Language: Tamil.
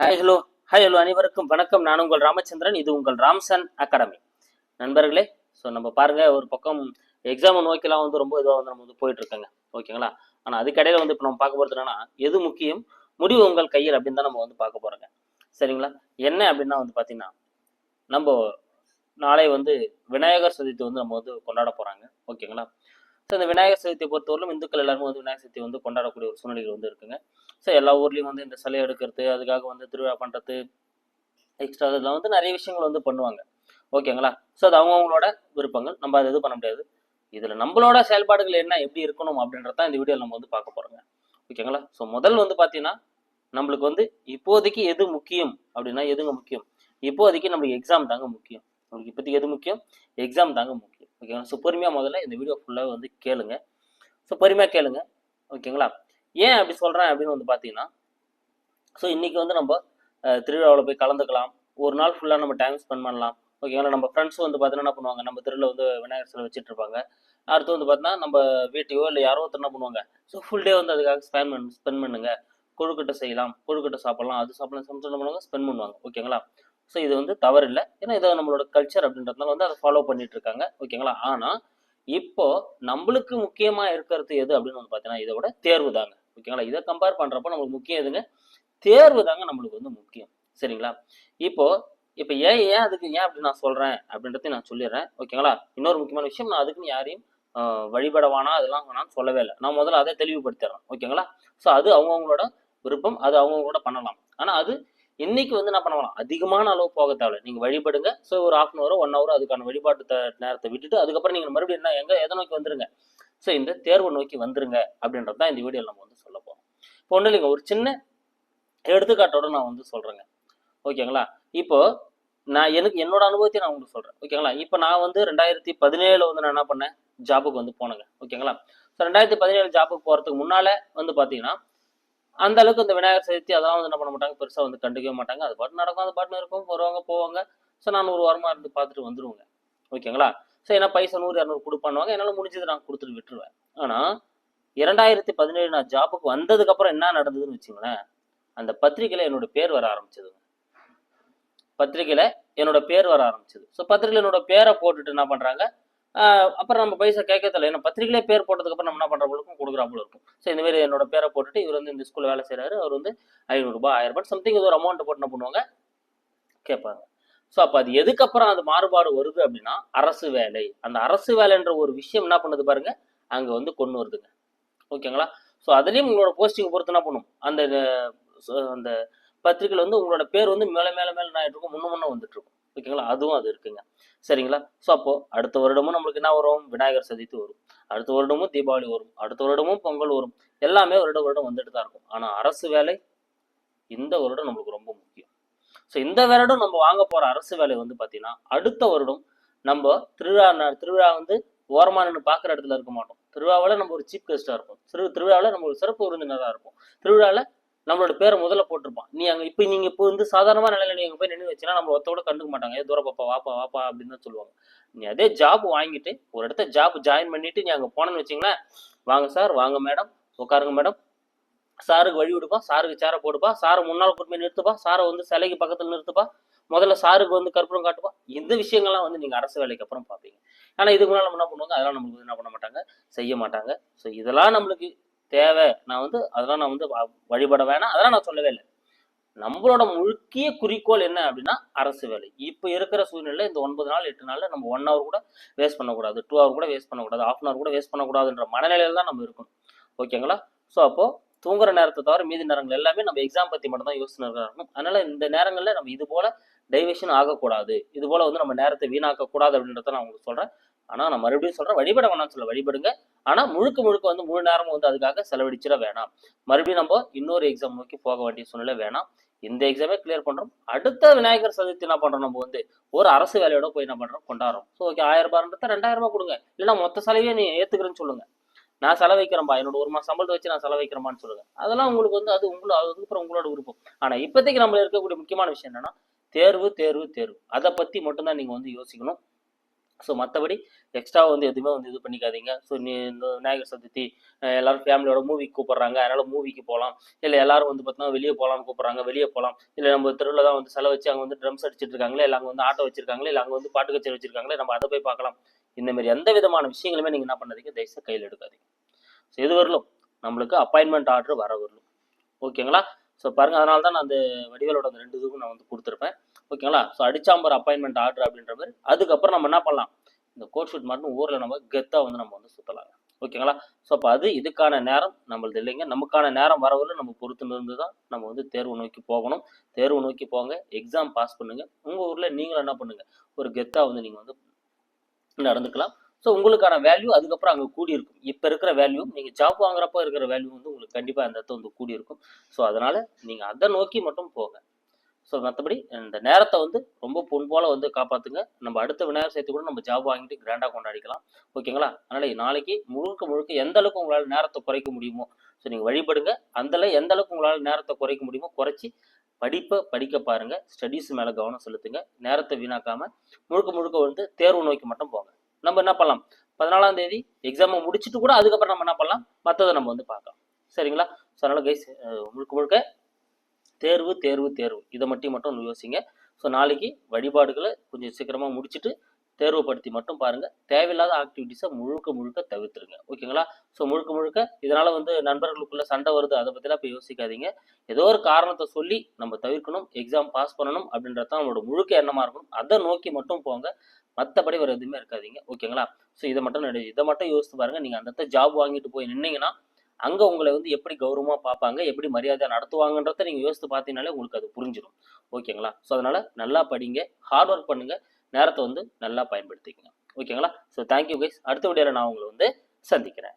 ஹாய் ஹலோ ஹாய் ஹலோ அனைவருக்கும் வணக்கம். நான் உங்கள் ராமச்சந்திரன். இது உங்கள் ராம்சன் அகாடமி. நண்பர்களே ஸோ நம்ம பாருங்க ஒரு பக்கம் எக்ஸாம் நோக்கிலாம் வந்து ரொம்ப இதுவாக வந்து நம்ம வந்து போயிட்டு இருக்கோங்க ஓகேங்களா ஆனால் அதுக்கடையில் வந்து இப்போ நம்ம பார்க்க போகிறது என்னன்னா எது முக்கியம்? முடிவு உங்கள் கையில் அப்படின்னு தான் நம்ம வந்து பார்க்க போகிறோங்க சரிங்களா? என்ன அப்படின்னா வந்து பார்த்தீங்கன்னா நம்ம நாளை வந்து விநாயகர் சதுர்த்தி வந்து நம்ம வந்து கொண்டாட போகிறாங்க ஓகேங்களா ஸோ இந்த விநாயகர் சதுர்த்தியை பொறுத்தவரையிலும் இந்துக்கள் எல்லாருமே வந்து விநாயகர் சதுர்த்தி வந்து கொண்டாடக்கூடிய ஒரு சூழ்நிலைகள் வந்து இருக்குங்க. ஸோ எல்லா ஊர்லேயும் வந்து இந்த சிலை எடுக்கிறது அதுக்காக வந்து திருவிழா பண்ணுறது எக்ஸ்ட்ரா இதெல்லாம் வந்து நிறைய விஷயங்கள் வந்து பண்ணுவாங்க. ஓகேங்களா? ஸோ அது அவங்கவுங்களோட விருப்பங்கள். நம்ம அதை இது பண்ண முடியாது. இதில் நம்மளோட செயல்பாடுகள் என்ன எப்படி இருக்கணும் அப்படின்றதான் இந்த வீடியோவில் நம்ம வந்து பார்க்க போகிறோங்க ஓகேங்களா? ஸோ முதல் வந்து பார்த்தீங்கன்னா நம்மளுக்கு வந்து இப்போதைக்கு எது முக்கியம் அப்படின்னா எதுங்க முக்கியம்? இப்போதைக்கு நம்மளுக்கு எக்ஸாம் தாங்க முக்கியம். நம்மளுக்கு இப்போதைக்கு எது முக்கியம்? எக்ஸாம் தாங்க முக்கியம். ஓகேங்களா ஸோ பொறுமையாக முதல்ல இந்த வீடியோ ஃபுல்லாக வந்து கேளுங்க. ஸோ பொறுமையாக கேளுங்க. ஓகேங்களா ஏன் அப்படி சொல்கிறேன் அப்படின்னு வந்து பார்த்தீங்கன்னா ஸோ இன்றைக்கி வந்து நம்ம திருவிழாவில் போய் கலந்துக்கலாம். ஒரு நாள் ஃபுல்லாக நம்ம டைம் ஸ்பெண்ட் பண்ணலாம். ஓகேங்களா நம்ம ஃப்ரெண்ட்ஸும் வந்து பார்த்தீங்கன்னா என்ன பண்ணுவாங்க? நம்ம திருவிழா வந்து விநாயகர் சிலை வச்சுட்டு இருப்பாங்க. அடுத்து வந்து பார்த்தீங்கன்னா நம்ம வீட்டையோ இல்லை யாரோ ஒருத்தர் என்ன பண்ணுவாங்க? ஸோ ஃபுல் டே வந்து அதுக்காக ஸ்பெண்ட் பண்ண ஸ்பெண்ட் பண்ணுங்க. கொழுக்கட்டை செய்யலாம். கொழுக்கட்டை சாப்பிடலாம். அது சாப்பிடலாம். சமைச்சு என்ன பண்ணுவாங்க. ஸ்பெண்ட் பண்ணுவாங்க. ஓகேங்களா ஸோ இது வந்து தவறு இல்லை ஏன்னா இதை நம்மளோட கல்ச்சர் அப்படின்றதுனால வந்து அதை ஃபாலோ பண்ணிட்டு இருக்காங்க ஓகேங்களா? ஆனால் இப்போ நம்மளுக்கு முக்கியமாக இருக்கிறது எது அப்படின்னு வந்து பார்த்தீங்கன்னா இதை விட தேர்வு தாங்க. ஓகேங்களா? இதை கம்பேர் பண்ணுறப்போ நம்மளுக்கு முக்கியம் எதுங்க? தேர்வு தாங்க நம்மளுக்கு வந்து முக்கியம். சரிங்களா? இப்போ இப்போ ஏன் ஏன் அதுக்கு ஏன் அப்படி நான் சொல்கிறேன் அப்படின்றதையும் நான் சொல்லிடுறேன். ஓகேங்களா? இன்னொரு முக்கியமான விஷயம் நான் அதுக்குன்னு யாரையும் வழிபடவானா வழிபட வேணாம் அதெல்லாம் வேணாம்னு சொல்லவே இல்லை. நான் முதல்ல அதை தெளிவுபடுத்திடுறேன். ஓகேங்களா? ஸோ அது அவங்கவுங்களோட விருப்பம். அது அவங்கவுங்களோட பண்ணலாம். ஆனால் அது இன்னைக்கு வந்து என்ன பண்ணலாம்? அதிகமான அளவு போக தேவையில்லை. நீங்க வழிபடுங்க. ஸோ ஒரு ஹாஃப் அன் ஹவரோ ஒன் ஹவரோ அதுக்கான வழிபாட்டு நேரத்தை விட்டுட்டு அதுக்கப்புறம் நீங்க மறுபடியும் என்ன எங்க எதை நோக்கி வந்துருங்க? ஸோ இந்த தேர்வை நோக்கி வந்துருங்க அப்படின்றது தான் இந்த வீடியோவில் நம்ம வந்து சொல்ல போறோம். இப்போ ஒன்றும் இல்லைங்க ஒரு சின்ன எடுத்துக்காட்டோட நான் வந்து சொல்றேங்க. ஓகேங்களா? இப்போ நான் எனக்கு என்னோட அனுபவத்தை நான் உங்களுக்கு சொல்றேன். ஓகேங்களா? இப்போ நான் வந்து ரெண்டாயிரத்தி பதினேழுல வந்து நான் என்ன பண்ணேன்? ஜாபுக்கு வந்து போனேங்க. ஓகேங்களா? ஸோ ரெண்டாயிரத்தி பதினேழு ஜாபுக்கு போறதுக்கு முன்னால வந்து பாத்தீங்கன்னா அந்த அளவுக்கு இந்த விநாயகர் சதுர்த்தி அதெல்லாம் வந்து என்ன பண்ண மாட்டாங்க? பெருசாக வந்து கண்டுக்கவே மாட்டாங்க. அது பாட்டு நடக்கும் அது பாட்டு இருக்கும் வருவாங்க போவாங்க. ஸோ நான் ஒரு வாரமாக இருந்து பார்த்துட்டு வந்துருவேங்க. ஓகேங்களா? ஸோ ஏன்னா பைசா நூறு இரநூறு கொடுப்பானுவாங்க என்னால் முடிஞ்சது நான் கொடுத்துட்டு விட்டுருவேன். ஆனால் இரண்டாயிரத்தி பதினேழு நான் ஜாபுக்கு வந்ததுக்கப்புறம் என்ன நடந்ததுன்னு வச்சுங்களேன். அந்த பத்திரிக்கையில் என்னோட பேர் வர ஆரம்பிச்சது பத்திரிக்கையில் என்னோட பேர் வர ஆரம்பிச்சது. ஸோ பத்திரிக்கையில் என்னோட பேரை போட்டுட்டு என்ன பண்ணுறாங்க அப்புறம் நம்ம பைசா கேட்கறதில்ல ஏன்னா பத்திரிக்கையிலே பேர் போட்டதுக்கப்புறம் நம்ம என்ன பண்றவங்களுக்கும் கொடுக்குறாப்புல இருக்கும்? ஸோ இந்த மாதிரி என்னோட பேரை போட்டுட்டு இவர் வந்து இந்த ஸ்கூலில் வேலை செய்கிறாரு அவர் வந்து ஐநூறுரூபா ஆயிரம் ரூபாய் சம்திங் ஏதோ ஒரு அமௌண்ட் போட்டு என்ன பண்ணுவாங்க? கேட்பாங்க. ஸோ அப்போ அது எதுக்கப்புறம் அது மாறுபாடு வருது அப்படின்னா அரசு வேலை. அந்த அரசு வேலைன்ற ஒரு விஷயம் என்ன பண்ணுது பாருங்க அங்கே வந்து கொண்டு வருதுங்க. ஓகேங்களா? ஸோ அதுலேயும் உங்களோட போஸ்டிங் பொறுத்து என்ன பண்ணும்? அந்த அந்த பத்திரிகையில் வந்து உங்களோட பேர் வந்து மேலே மேலே மேலே நான் இருக்கும் முன்ன முன்ன வந்துட்டு இருக்கும் ஓகேங்களா அதுவும் அது இருக்குங்க. சரிங்களா? ஸோ அப்போ அடுத்த வருடமும் நம்மளுக்கு என்ன வரும்? விநாயகர் சதுர்த்தி வரும். அடுத்த வருடமும் தீபாவளி வரும். அடுத்த வருடமும் பொங்கல் வரும். எல்லாமே வருடம் வருடம் வந்துட்டு தான் இருக்கும். ஆனால் அரசு வேலை இந்த வருடம் நம்மளுக்கு ரொம்ப முக்கியம். ஸோ இந்த வருடம் நம்ம வாங்க போகிற அரசு வேலை வந்து பார்த்தீங்கன்னா அடுத்த வருடம் நம்ம திருவிழா ந- திருவிழா வந்து ஓரமாக நின்று பார்க்குற இடத்துல இருக்க மாட்டோம். திருவிழாவில் நம்ம ஒரு சீஃப் கெஸ்ட்டாக இருப்போம். திரு திருவிழாவில் நம்ம ஒரு சிறப்பு விருந்தினராக இருப்போம். திருவிழாவில் நம்மளோட பேரை முதல்ல போட்டிருப்பான். நீ அங்கே இப்போ நீங்கள் இப்போ வந்து சாதாரணமாக நிலையில நீ அங்கே போய் நின்று வச்சுன்னா நம்ம ஒத்தோட கண்டுக்க மாட்டாங்க. ஏதோ தூர பாப்பா வாப்பா வாப்பா அப்படின்னு தான் சொல்லுவாங்க. நீ அதே ஜாப் வாங்கிட்டு ஒரு இடத்த ஜாப் ஜாயின் பண்ணிட்டு நீ அங்கே போனேன்னு வச்சிங்களேன் வாங்க சார் வாங்க மேடம் உட்காருங்க மேடம் சாருக்கு வழி விடுப்பா சாருக்கு சேரை போடுப்பா சாரை முன்னால் கூட்டு போய் நிறுத்துப்பா சாரை வந்து சிலைக்கு பக்கத்தில் நிறுத்துப்பா முதல்ல சாருக்கு வந்து கற்பூரம் காட்டுப்பா. இந்த விஷயங்கள்லாம் வந்து நீங்கள் அரசு வேலைக்கு அப்புறம் பார்ப்பீங்க. ஆனால் இதுக்கு முன்னால் நம்ம என்ன பண்ணுவாங்க? அதெல்லாம் நம்மளுக்கு என்ன பண்ண மாட்டாங்க? செய்ய மாட்டாங்க. ஸோ இதெல்லாம் நம்மளுக்கு தேவை. நான் வந்து அதெல்லாம் நான் வந்து வ- வழிபட வேணாம். அதெல்லாம் நான் சொல்லவே இல்லை. நம்மளோட முழுக்கிய குறிக்கோள் என்ன அப்படின்னா அரசு வேலை. இப்போ இருக்கிற சூழ்நிலை இந்த ஒன்பது நாள் எட்டு நாளில் நம்ம ஒன் ஹவர் கூட வேஸ்ட் பண்ணக்கூடாது. டூ ஹவர் கூட வேஸ்ட் பண்ணக்கூடாது. ஹாஃப் அன் ஹவர் கூட வேஸ்ட் பண்ணக்கூடாதுன்ற மனநிலையில் தான் நம்ம இருக்கணும். ஓகேங்களா ஸோ அப்போது தூங்குற நேரத்தை தவிர மீதி நேரங்கள் எல்லாமே நம்ம எக்ஸாம் பற்றி மட்டும் தான் யோசனை இருக்கணும். அதனால இந்த நேரங்களில் நம்ம இது போல டைவர்ஷன் ஆகக்கூடாது. இது போல் வந்து நம்ம நேரத்தை வீணாக்கக்கூடாது அப்படின்றத நான் உங்களுக்கு சொல்கிறேன் ஆனால் நான் மறுபடியும் சொல்கிறேன் வழிபட வேணாம்னு சொல்ல வழிபடுங்க. ஆனால் முழுக்க முழுக்க வந்து முழு நேரமும் வந்து அதுக்காக செலவழிச்சிட வேணாம். மறுபடியும் நம்ம இன்னொரு எக்ஸாம் நோக்கி போக வேண்டிய சூழ்நிலை வேணாம். இந்த எக்ஸாமே கிளியர் பண்ணுறோம் அடுத்த விநாயகர் சதுர்த்தி என்ன பண்ணுறோம் நம்ம வந்து? ஒரு அரசு வேலையோட போய் என்ன பண்ணுறோம் கொண்டாடுறோம். ஸோ ஓகே ஆயிரம் ரூபாய்ன்றத ரெண்டாயிரம் ரூபாய் கொடுங்க. இல்லைன்னா மொத்த செலவையே நீ ஏற்றுக்கிறேன்னு சொல்லுங்க. நான் செலவைக்கிறேன்பா. என்னோட ஒரு மாதம் சம்பளத்தை வச்சு நான் செலவைக்கிறேன்பான்னு சொல்லுங்க. அதெல்லாம் உங்களுக்கு வந்து அது உங்களோட அதுக்கப்புறம் உங்களோட விருப்பம். ஆனால் இப்போதைக்கு நம்மள இருக்கக்கூடிய முக்கியமான விஷயம் என்னன்னா தேர்வு தேர்வு தேர்வு. அதை பற்றி மட்டும்தான் நீங்கள் வந்து யோசிக்கணும். ஸோ மற்றபடி எக்ஸ்ட்ரா வந்து எதுவுமே வந்து இது பண்ணிக்காதீங்க. ஸோ நீ இந்த விநாயகர் சதுர்த்தி எல்லாரும் ஃபேமிலியோட மூவிக்கு கூப்பிட்றாங்க. அதனால் மூவிக்கு போகலாம் இல்லை எல்லாரும் வந்து பார்த்தீங்கன்னா வெளியே போகலாம்னு கூப்பிட்றாங்க. வெளியே போகலாம் இல்லை நம்ம தெருவில் தான் வந்து செலவு வச்சு அங்கே வந்து ட்ரம்ஸ் அடிச்சிட்டு இருக்காங்களே இல்லை அங்கே வந்து ஆட்டோ வச்சிருக்காங்களே இல்லை அங்கே வந்து பாட்டு கச்சேரி வச்சிருக்காங்களே நம்ம அதை போய் பார்க்கலாம். இந்த மாதிரி எந்த விதமான விஷயங்களுமே நீங்கள் என்ன பண்ணாதீங்க. தயவுசெய்து கையில் எடுக்காதீங்க. ஸோ இது வரலும்? நம்மளுக்கு அப்பாயின்மெண்ட் ஆர்டர் வர வரலும். ஓகேங்களா ஸோ பாருங்கள் அதனால தான் நான் அந்த வடிவலோட அந்த ரெண்டு இதுக்கும் நான் வந்து கொடுத்துருப்பேன். ஓகேங்களா? ஸோ அடிச்சாம்பர் அப்பாயின்மெண்ட் ஆர்டர் அப்படின்ற மாதிரி. அதுக்கப்புறம் நம்ம என்ன பண்ணலாம்? இந்த கோட் ஷூட் மட்டும் ஊரில் நம்ம கெத்தாக வந்து நம்ம வந்து சுற்றலாங்க ஓகேங்களா? ஸோ அப்போ அது இதுக்கான நேரம் நம்மளது இல்லைங்க. நமக்கான நேரம் வரவில்லை நம்ம பொறுத்து இருந்து தான் நம்ம வந்து தேர்வு நோக்கி போகணும். தேர்வு நோக்கி போங்க. எக்ஸாம் பாஸ் பண்ணுங்கள் உங்கள் ஊரில் நீங்களும் என்ன பண்ணுங்கள் ஒரு கெத்தாக வந்து நீங்கள் வந்து நடந்துக்கலாம். ஸோ உங்களுக்கான வேல்யூ அதுக்கப்புறம் அங்கே கூடி இருக்கும் இப்போ இருக்கிற வேல்யூ நீங்கள் ஜாப் வாங்குறப்போ இருக்கிற வேல்யூ வந்து உங்களுக்கு கண்டிப்பாக அந்த இடத்த வந்து கூடி இருக்கும் ஸோ அதனால் நீங்கள் அதை நோக்கி மட்டும் போங்க. ஸோ மற்றபடி இந்த நேரத்தை வந்து ரொம்ப பொன் வந்து காப்பாற்றுங்க நம்ம அடுத்த விநாயகர் சேர்த்து கூட நம்ம ஜாப் வாங்கிட்டு கிராண்டாக கொண்டாடிக்கலாம். ஓகேங்களா அதனால் நாளைக்கு முழுக்க முழுக்க எந்த அளவுக்கு உங்களால் நேரத்தை குறைக்க முடியுமோ ஸோ நீங்கள் வழிபடுங்க. அந்தல எந்த அளவுக்கு உங்களால் நேரத்தை குறைக்க முடியுமோ குறைச்சி படிப்பை படிக்க பாருங்க. ஸ்டடீஸ் மேலே கவனம் செலுத்துங்க. நேரத்தை வீணாக்காமல் முழுக்க முழுக்க வந்து தேர்வு நோக்கி மட்டும் போங்க. நம்ம என்ன பண்ணலாம்? பதினாலாம் தேதி எக்ஸாமை முடிச்சுட்டு கூட அதுக்கப்புறம் நம்ம என்ன பண்ணலாம்? மற்றதை நம்ம வந்து பார்க்கலாம். சரிங்களா? ஸோ அதனால் கைஸ் முழுக்க முழுக்க தேர்வு தேர்வு தேர்வு. இதை மட்டும் மட்டும் யோசிங்க. ஸோ நாளைக்கு வழிபாடுகளை கொஞ்சம் சீக்கிரமாக முடிச்சுட்டு தேர்வுப்படுத்தி மட்டும் பாருங்கள் தேவையில்லாத ஆக்டிவிட்டீஸை முழுக்க முழுக்க தவிர்த்துருங்க. ஓகேங்களா? ஸோ முழுக்க முழுக்க இதனால் வந்து நண்பர்களுக்குள்ளே சண்டை வருது. அதை பற்றிலாம் இப்போ யோசிக்காதீங்க. ஏதோ ஒரு காரணத்தை சொல்லி நம்ம தவிர்க்கணும் எக்ஸாம் பாஸ் பண்ணணும் அப்படின்றது தான் நம்மளோட முழுக்க எண்ணமாக இருக்கணும். அதை நோக்கி மட்டும் போங்க. மற்றபடி வேறு எதுவுமே இருக்காதீங்க. ஓகேங்களா? ஸோ இதை மட்டும் இதை மட்டும் யோசித்து பாருங்கள் நீங்கள் அந்த ஜாப் வாங்கிட்டு போய் நின்னீங்கன்னா அங்கே உங்களை வந்து எப்படி கௌரவமாக பார்ப்பாங்க எப்படி மரியாதை நடத்துவாங்கன்றத நீங்கள் யோசித்து பார்த்தீங்கனாலே உங்களுக்கு அது புரிஞ்சிடும் ஓகேங்களா? ஸோ அதனால் நல்லா படிங்க ஹார்ட் ஒர்க் பண்ணுங்கள் நேரத்தை வந்து நல்லா பயன்படுத்திக்கங்க. ஓகேங்களா? ஸோ தேங்க்யூ கைஸ் அடுத்த வீடியோவில் நான் உங்களை வந்து சந்திக்கிறேன்.